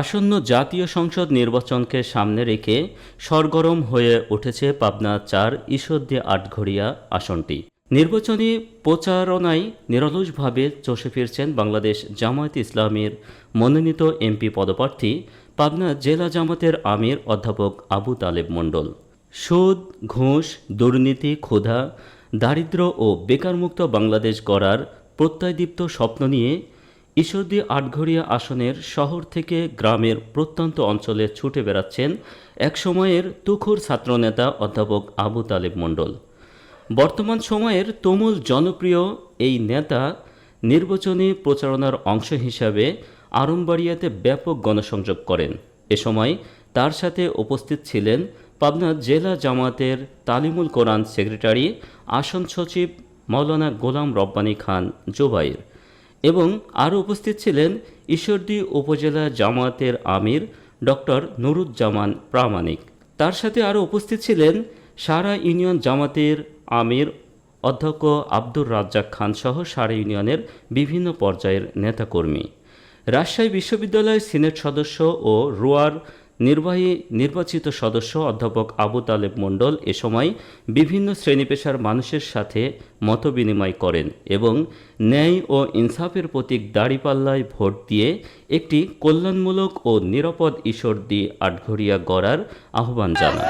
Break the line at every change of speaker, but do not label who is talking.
আসন্ন জাতীয় সংসদ নির্বাচনকে সামনে রেখে সরগরম হয়ে উঠেছে পাবনা চার ঈশ্বরদী আটঘরিয়া আসনটি। নির্বাচনী প্রচারণায় নিরলসভাবে চষে ফিরছেন বাংলাদেশ জামায়াত ইসলামের মনোনীত এমপি পদপ্রার্থী, পাবনা জেলা জামাতের আমির অধ্যাপক আবু তালেব মণ্ডল। সুদ, ঘুষ, দুর্নীতি, ক্ষুধা দারিদ্র্য ও বেকারমুক্ত বাংলাদেশ গড়ার প্রত্যয়দীপ্ত স্বপ্ন নিয়ে ঈশ্বরদী আটঘরিয়া আসনের শহর থেকে গ্রামের প্রত্যন্ত অঞ্চলে ছুটে বেড়াচ্ছেন একসময়ের তুখুর ছাত্রনেতা অধ্যাপক আবু তালেব মণ্ডল। বর্তমান সময়ের তুমুল জনপ্রিয় এই নেতা নির্বাচনী প্রচারণার অংশ হিসাবে আরমবাড়িয়াতে ব্যাপক গণসংযোগ করেন। এ সময় তার সাথে উপস্থিত ছিলেন পাবনা জেলা জামাতের তালিমুল কোরআন সেক্রেটারি, আসন সচিব মাওলানা গোলাম রব্বানী খান জোবাইর। এবং আরও উপস্থিত ছিলেন ঈশ্বরদী উপজেলা জামায়াতের আমির ডক্টর নুরুজ্জামান প্রামাণিক। তার সাথে আরও উপস্থিত ছিলেন সারা ইউনিয়ন জামাতের আমির অধ্যক্ষ আব্দুর রাজ্জাক খান সহ সারা ইউনিয়নের বিভিন্ন পর্যায়ের নেতাকর্মী। রাজশাহী বিশ্ববিদ্যালয়ের সিনেট সদস্য ও রোয়ার নির্বাহী নির্বাচিত সদস্য অধ্যাপক আবু তালেব মণ্ডল এ সময় বিভিন্ন শ্রেণি পেশার মানুষের সাথে মতবিনিময় করেন এবং ন্যায় ও ইনসাফের প্রতীক দাড়িপাল্লায় ভোট দিয়ে একটি কল্যাণমূলক ও নিরাপদ ঈশ্বর দিয়ে আটঘরিয়া গড়ার আহ্বান জানান।